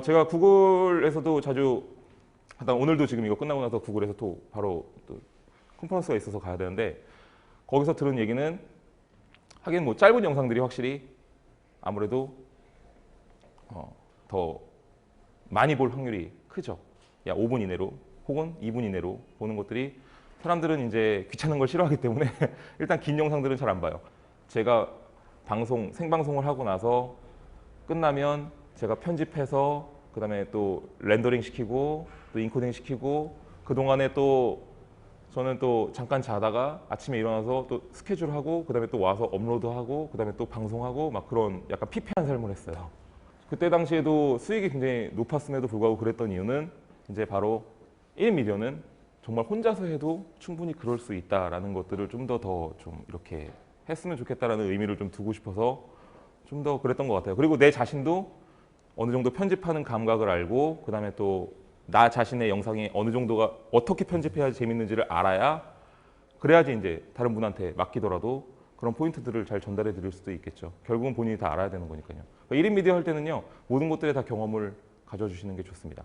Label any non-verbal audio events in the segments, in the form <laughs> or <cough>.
어, 제가 구글에서도 자주 하다 오늘도 지금 이거 끝나고 나서 구글에서 또 바로 또 컨퍼런스가 있어서 가야 되는데 거기서 들은 얘기는 하긴 뭐 짧은 영상들이 확실히 아무래도 어, 더 많이 볼 확률이 크죠. 야 5분 이내로 혹은 2분 이내로 보는 것들이 사람들은 이제 귀찮은 걸 싫어하기 때문에 <laughs> 일단 긴 영상들은 잘 안 봐요. 제가 방송 생방송을 하고 나서 끝나면 제가 편집해서 그다음에 또 렌더링 시키고 또 인코딩 시키고 그 동안에 또 저는 또 잠깐 자다가 아침에 일어나서 또 스케줄 하고 그다음에 또 와서 업로드하고 그다음에 또 방송하고 막 그런 약간 피폐한 삶을 했어요. 그때 당시에도 수익이 굉장히 높았음에도 불구하고 그랬던 이유는 이제 바로 1미디어는 정말 혼자서 해도 충분히 그럴 수 있다라는 것들을 좀 더 더 좀 이렇게 했으면 좋겠다라는 의미를 좀 두고 싶어서 좀 더 그랬던 것 같아요. 그리고 내 자신도 어느 정도 편집하는 감각을 알고 그 다음에 또 나 자신의 영상이 어느 정도가 어떻게 편집해야 재밌는지를 알아야 그래야지 이제 다른 분한테 맡기더라도 그런 포인트들을 잘 전달해 드릴 수도 있겠죠. 결국은 본인이 다 알아야 되는 거니까요. 1인 미디어 할 때는요. 모든 것들에 다 경험을 가져주시는 게 좋습니다.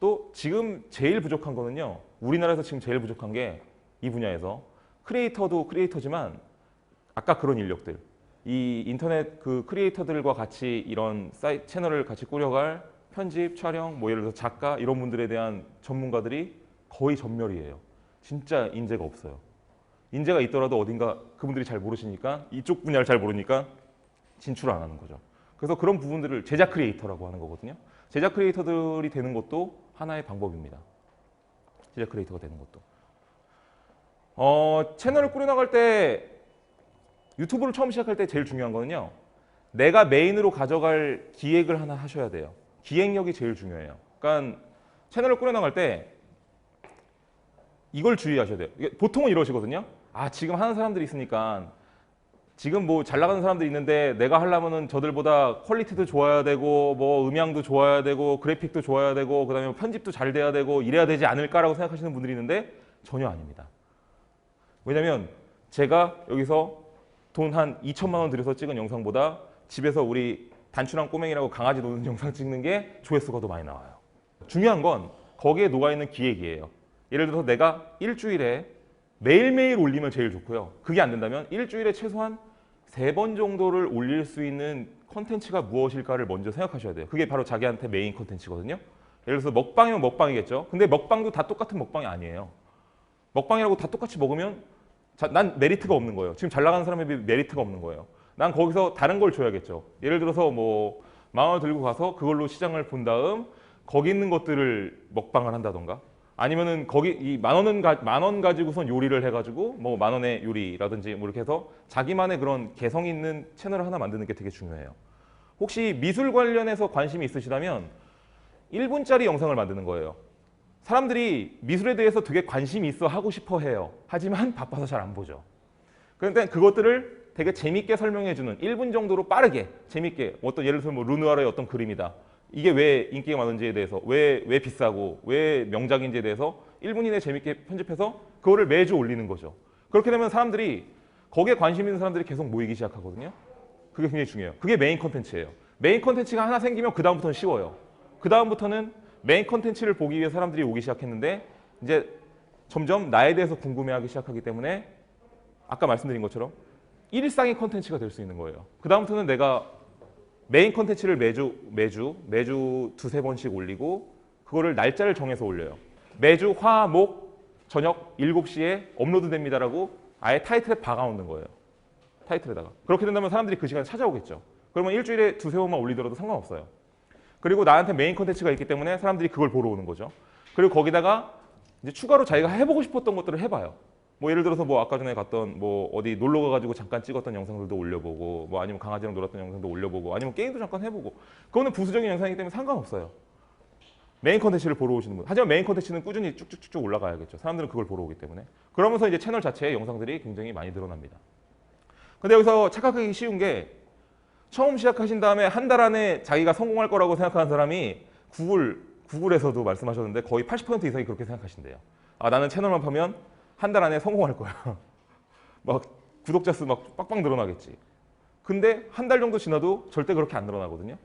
또 지금 제일 부족한 거는요. 우리나라에서 지금 제일 부족한 게 이 분야에서 크리에이터도 크리에이터지만 아까 그런 인력들 이 인터넷 그 크리에이터들과 같이 이런 사이 채널을 같이 꾸려갈 편집, 촬영, 뭐 예를 들어서 작가 이런 분들에 대한 전문가들이 거의 전멸이에요. 진짜 인재가 없어요. 인재가 있더라도 어딘가 그분들이 잘 모르시니까 이쪽 분야를 잘 모르니까 진출을 안 하는 거죠. 그래서 그런 부분들을 제작 크리에이터라고 하는 거거든요. 제작 크리에이터들이 되는 것도 하나의 방법입니다. 제작 크리에이터가 되는 것도. 어, 채널을 꾸려나갈 때 유튜브를 처음 시작할 때 제일 중요한 거는요. 내가 메인으로 가져갈 기획을 하나 하셔야 돼요. 기획력이 제일 중요해요. 그러니까 채널을 꾸려나갈 때 이걸 주의하셔야 돼요. 보통은 이러시거든요. 아 지금 하는 사람들이 있으니까 지금 뭐 잘 나가는 사람들이 있는데 내가 하려면은 저들보다 퀄리티도 좋아야 되고 뭐 음향도 좋아야 되고 그래픽도 좋아야 되고 그다음에 편집도 잘 돼야 되고 이래야 되지 않을까라고 생각하시는 분들이 있는데 전혀 아닙니다. 왜냐면 제가 여기서 돈 한 2천만 원 들여서 찍은 영상보다 집에서 우리 단추랑 꼬맹이라고 강아지 노는 영상 찍는 게 조회수가 더 많이 나와요. 중요한 건 거기에 녹아있는 기획이에요. 예를 들어서 내가 일주일에 매일매일 올리면 제일 좋고요. 그게 안 된다면 일주일에 최소한 세 번 정도를 올릴 수 있는 컨텐츠가 무엇일까를 먼저 생각하셔야 돼요. 그게 바로 자기한테 메인 컨텐츠거든요. 예를 들어서 먹방이면 먹방이겠죠. 근데 먹방도 다 똑같은 먹방이 아니에요. 먹방이라고 다 똑같이 먹으면 자, 난 메리트가 없는 거예요. 지금 잘 나가는 사람에 비해 메리트가 없는 거예요. 난 거기서 다른 걸 줘야겠죠. 예를 들어서 뭐 만원 들고 가서 그걸로 시장을 본 다음 거기 있는 것들을 먹방을 한다던가 아니면은 거기 이 만 원은 만 원 가지고선 요리를 해가지고 뭐 만 원의 요리라든지 뭐 이렇게 해서 자기만의 그런 개성 있는 채널을 하나 만드는 게 되게 중요해요. 혹시 미술 관련해서 관심이 있으시다면 1분짜리 영상을 만드는 거예요. 사람들이 미술에 대해서 되게 관심이 있어 하고 싶어 해요. 하지만 <laughs> 바빠서 잘 안 보죠. 그런데 그것들을 되게 재밌게 설명해 주는 1분 정도로 빠르게 재밌게 어떤 예를 들어서 뭐 르누아르의 어떤 그림이다. 이게 왜 인기가 많은지에 대해서 왜, 왜 비싸고 왜 명작인지에 대해서 1분 이내 재밌게 편집해서 그거를 매주 올리는 거죠. 그렇게 되면 사람들이 거기에 관심 있는 사람들이 계속 모이기 시작하거든요. 그게 굉장히 중요해요. 그게 메인 컨텐츠예요. 메인 컨텐츠가 하나 생기면 그 다음부터는 쉬워요. 그 다음부터는 메인 컨텐츠를 보기 위해 사람들이 오기 시작했는데 이제 점점 나에 대해서 궁금해하기 시작하기 때문에 아까 말씀드린 것처럼 일상의 컨텐츠가 될 수 있는 거예요. 그 다음부터는 내가 메인 컨텐츠를 매주 매주 매주 두세 번씩 올리고 그거를 날짜를 정해서 올려요. 매주 화, 목 저녁 7시에 업로드 됩니다라고 아예 타이틀에 박아놓는 거예요. 타이틀에다가. 그렇게 된다면 사람들이 그 시간에 찾아오겠죠. 그러면 일주일에 두세 번만 올리더라도 상관없어요. 그리고 나한테 메인 컨텐츠가 있기 때문에 사람들이 그걸 보러 오는 거죠. 그리고 거기다가 이제 추가로 자기가 해보고 싶었던 것들을 해봐요. 뭐 예를 들어서 뭐 아까 전에 갔던 뭐 어디 놀러 가가지고 잠깐 찍었던 영상들도 올려보고 뭐 아니면 강아지랑 놀았던 영상도 올려보고 아니면 게임도 잠깐 해보고 그거는 부수적인 영상이기 때문에 상관없어요. 메인 컨텐츠를 보러 오시는 분. 하지만 메인 컨텐츠는 꾸준히 쭉쭉쭉쭉 올라가야겠죠. 사람들은 그걸 보러 오기 때문에. 그러면서 이제 채널 자체의 영상들이 굉장히 많이 늘어납니다. 근데 여기서 착각하기 쉬운 게 처음 시작하신 다음에 한 달 안에 자기가 성공할 거라고 생각하는 사람이 구글, 구글에서도 말씀하셨는데 거의 80% 이상이 그렇게 생각하신대요. 아, 나는 채널만 파면 한 달 안에 성공할 거야. <laughs> 막 구독자 수 막 빡빡 늘어나겠지. 근데 한 달 정도 지나도 절대 그렇게 안 늘어나거든요.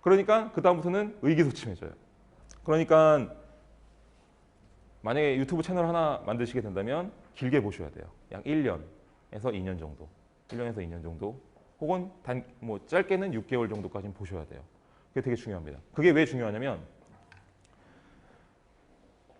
그러니까 그 다음부터는 의기소침해져요. 그러니까 만약에 유튜브 채널 하나 만드시게 된다면 길게 보셔야 돼요. 약 1년에서 2년 정도. 1년에서 2년 정도. 혹은 단 뭐 짧게는 6개월 정도까지는 보셔야 돼요. 그게 되게 중요합니다. 그게 왜 중요하냐면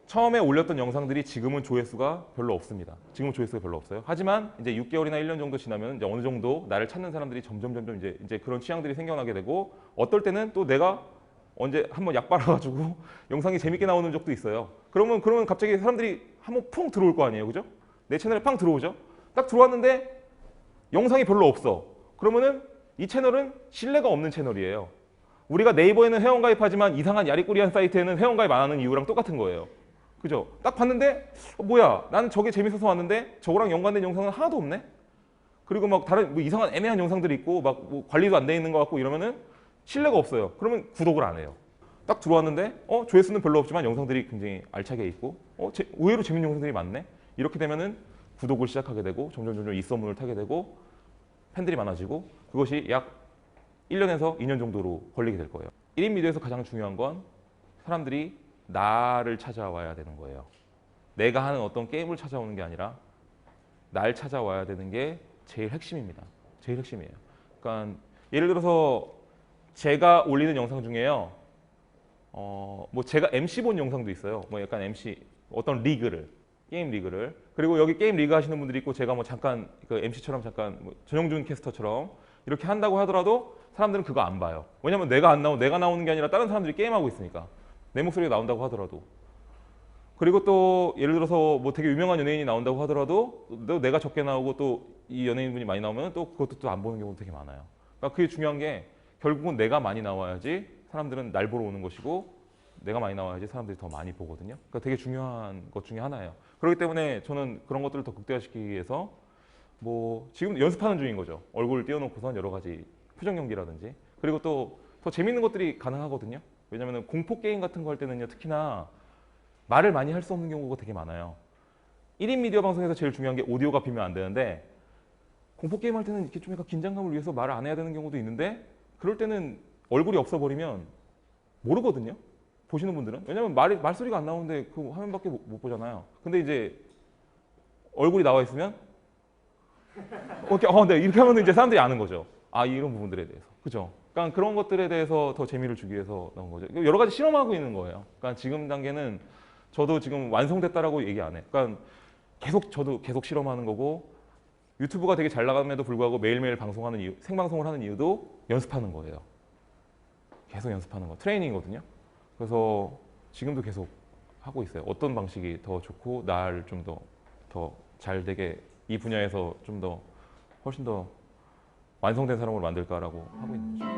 처음에 올렸던 영상들이 지금은 조회수가 별로 없습니다. 지금은 조회수가 별로 없어요. 하지만 이제 6개월이나 1년 정도 지나면 이제 어느 정도 나를 찾는 사람들이 점점 점점 이제 이제 그런 취향들이 생겨나게 되고 어떨 때는 또 내가 언제 한번 약 빨아가지고 <laughs> 영상이 재밌게 나오는 적도 있어요. 그러면 그러면 갑자기 사람들이 한번 퐁 들어올 거 아니에요, 그죠? 내 채널에 팡 들어오죠. 딱 들어왔는데 영상이 별로 없어. 그러면은 이 채널은 신뢰가 없는 채널이에요. 우리가 네이버에는 회원 가입하지만 이상한 야리꾸리한 사이트에는 회원 가입 안 하는 이유랑 똑같은 거예요. 그죠? 딱 봤는데 어, 뭐야? 나는 저게 재밌어서 왔는데 저거랑 연관된 영상은 하나도 없네. 그리고 막 다른 뭐 이상한 애매한 영상들이 있고 막 뭐 관리도 안 돼 있는 것 같고 이러면은 신뢰가 없어요. 그러면 구독을 안 해요. 딱 들어왔는데 어 조회수는 별로 없지만 영상들이 굉장히 알차게 있고 어 제- 의외로 재밌는 영상들이 많네. 이렇게 되면은 구독을 시작하게 되고 점점 점점 입소문을 타게 되고 팬들이 많아지고 그것이 약 1년에서 2년 정도로 걸리게 될 거예요. 1인 미디어에서 가장 중요한 건 사람들이 나를 찾아와야 되는 거예요. 내가 하는 어떤 게임을 찾아오는 게 아니라 날 찾아와야 되는 게 제일 핵심입니다. 제일 핵심이에요. 그러니까 예를 들어서 제가 올리는 영상 중에요. 어, 뭐 제가 MC 본 영상도 있어요. 뭐 약간 MC 어떤 리그를 게임 리그를 그리고 여기 게임 리그 하시는 분들이 있고 제가 뭐 잠깐 그 MC처럼 잠깐 뭐 전영준 캐스터처럼 이렇게 한다고 하더라도 사람들은 그거 안 봐요. 왜냐면 내가 안 나오 내가 나오는 게 아니라 다른 사람들이 게임하고 있으니까 내 목소리가 나온다고 하더라도 그리고 또 예를 들어서 뭐 되게 유명한 연예인이 나온다고 하더라도 또 내가 적게 나오고 또 이 연예인분이 많이 나오면 또 그것도 또 안 보는 경우도 되게 많아요. 그러니까 그게 중요한 게 결국은 내가 많이 나와야지 사람들은 날 보러 오는 것이고 내가 많이 나와야지 사람들이 더 많이 보거든요. 그러니까 되게 중요한 것 중에 하나예요. 그렇기 때문에 저는 그런 것들을 더 극대화시키기 위해서 뭐 지금 연습하는 중인 거죠. 얼굴을 띄워놓고선 여러 가지 표정 연기라든지 그리고 또 더 재밌는 것들이 가능하거든요. 왜냐하면 공포 게임 같은 거 할 때는요 특히나 말을 많이 할 수 없는 경우가 되게 많아요. 1인 미디어 방송에서 제일 중요한 게 오디오가 비면 안 되는데 공포 게임 할 때는 이렇게 좀 약간 긴장감을 위해서 말을 안 해야 되는 경우도 있는데 그럴 때는 얼굴이 없어 버리면 모르거든요. 보시는 분들은 왜냐면 말이 말소리가 안 나오는데 그 화면밖에 못, 못 보잖아요. 근데 이제 얼굴이 나와 있으면 이렇게 어, 네 이렇게 하면 이제 사람들이 아는 거죠. 아 이런 부분들에 대해서 그죠. 그러니까 그런 것들에 대해서 더 재미를 주기 위해서 나온 거죠. 여러 가지 실험하고 있는 거예요. 그러니까 지금 단계는 저도 지금 완성됐다라고 얘기 안 해. 그러니까 계속 저도 계속 실험하는 거고 유튜브가 되게 잘 나감에도 불구하고 매일매일 방송하는 이유, 생방송을 하는 이유도 연습하는 거예요. 계속 연습하는 거, 트레이닝이거든요. 그래서 지금도 계속 하고 있어요. 어떤 방식이 더 좋고 날좀더 더 잘 되게 이 분야에서 좀 더 훨씬 더 완성된 사람으로 만들까라고 하고 있는 거죠.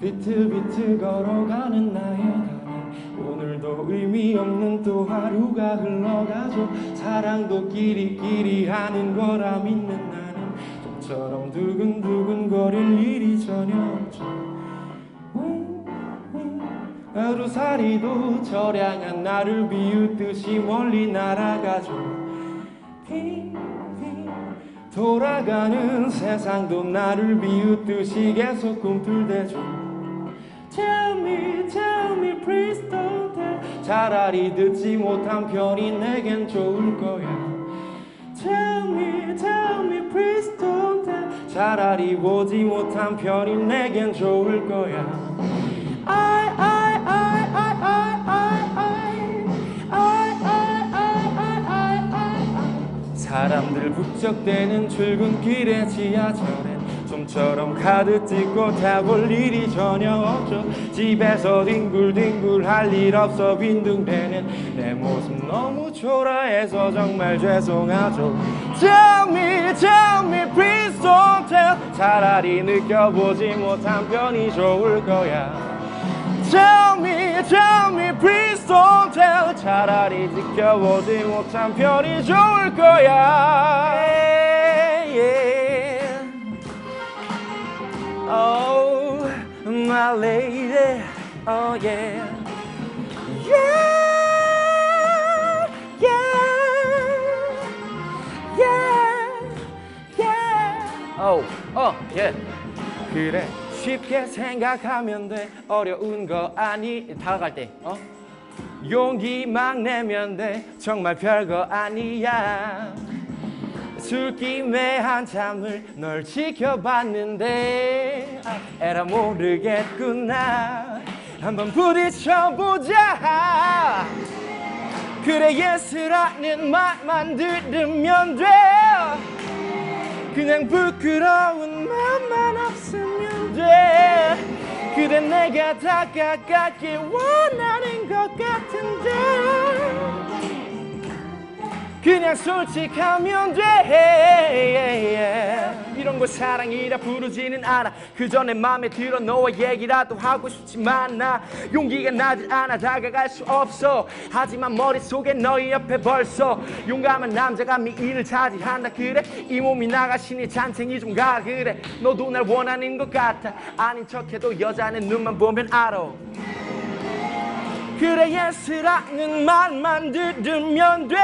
비틀비틀 걸어가는 나의 오늘도 의미 없는 또 하루가 흘러가죠 사랑도 끼리끼리 하는 거라 믿는 나는 좀처럼 두근두근 거릴 일이 전혀 없죠. 하루살이도 저량한 나를 비웃듯이 멀리 날아가죠. 돌아가는 세상도 나를 비웃듯이 계속 꿈틀대죠. Tell me, tell me, please don't tell. 차라리 듣지 못한 편이 내겐 좋을 거야. Tell me, tell me, please don't tell. 차라리 보지 못한 편이 내겐 좋을 거야 사람들 북적대는 출근길의 지하철엔 좀처럼 카드 찍고 타볼 일이 전혀 없죠. 집에서 뒹굴뒹굴 할 일 없어 빈둥대는 내 모습 너무 초라해서 정말 죄송하죠. Tell me, tell me, please don't tell. 차라리 느껴보지 못한 편이 좋을 거야 Tell me, tell me, please don't tell. 차라리 지켜보지 못한 편이 좋을 거야. Yeah, yeah. Oh, my lady. Oh, yeah. Yeah, yeah, yeah, yeah. Oh, oh, yeah. 그래 쉽게 생각하면 돼. 어려운 거 아니 다가갈 때 어? 용기 막 내면 돼. 정말 별거 아니야. 술김에 한참을 널 지켜봤는데 아, 에라 모르겠구나. 한번 부딪혀보자. 그래 예스라는 말만 들으면 돼. 그냥 부끄러운 마음만 없으면 돼 그래 내가 다가가길 원하는 것 같은데 그냥 솔직하면 돼. 이런 거 사랑이라 부르지는 않아. 그 전에 맘에 들어 너와 얘기라도 하고 싶지만 나. 용기가 나질 않아. 다가갈 수 없어. 하지만 머릿속에 너희 옆에 벌써 용감한 남자가 미인을 차지한다. 그래 이 몸이 나가시니 잔챙이 좀 가. 그래 너도 날 원하는 것 같아. 아닌 척해도 여자는 눈만 보면 알아. 그래 예스라는 말만 들으면 돼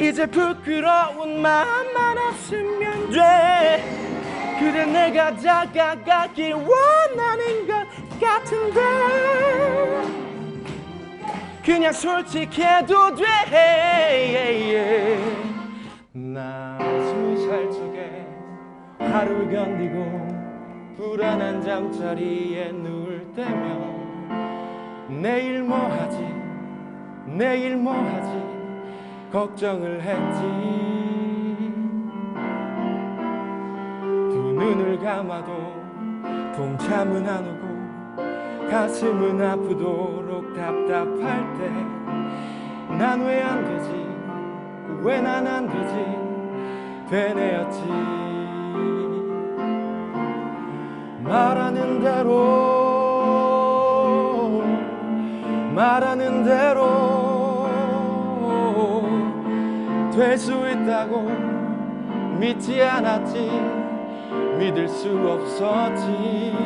이제 부끄러운 마음만 없으면 돼. 그래 내가 다가가길 원하는 것 같은데. 그냥 솔직해도 돼나 스무 살 적에 하루 견디고 불안한 잠자리에 누울 때면 내일 뭐 하지? 내일 뭐 하지 걱정을 했지. 두 눈을 감아도 동참은 안 오고 가슴은 아프도록 답답할 때 난 왜 안 되지? 왜 난 안 되지? 되뇌었지. 말하는 대로 말하는 대로 될 수 있다고 믿지 않았지. 믿을 수 없었지.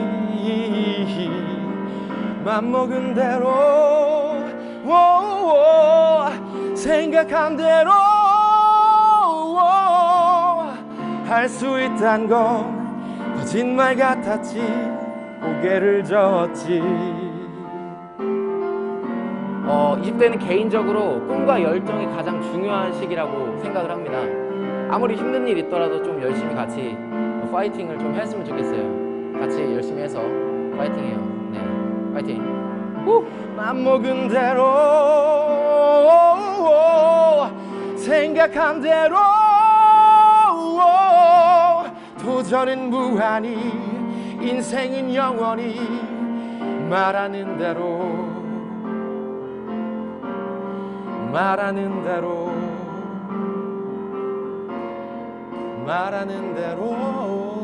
맘먹은 대로 오, 생각한 대로 할 수 있단 건 거짓말 같았지. 고개를 저었지 어, 20대는 개인적으로 꿈과 열정이 가장 중요한 시기라고 생각을 합니다. 아무리 힘든 일 있더라도 좀 열심히 같이 파이팅을 좀 했으면 좋겠어요. 같이 열심히 해서 파이팅해요. 네, 파이팅. 맘먹은 대로 생각한 대로 도전은 무한히 인생은 영원히 말하는 대로 말하는 대로 말하는 대로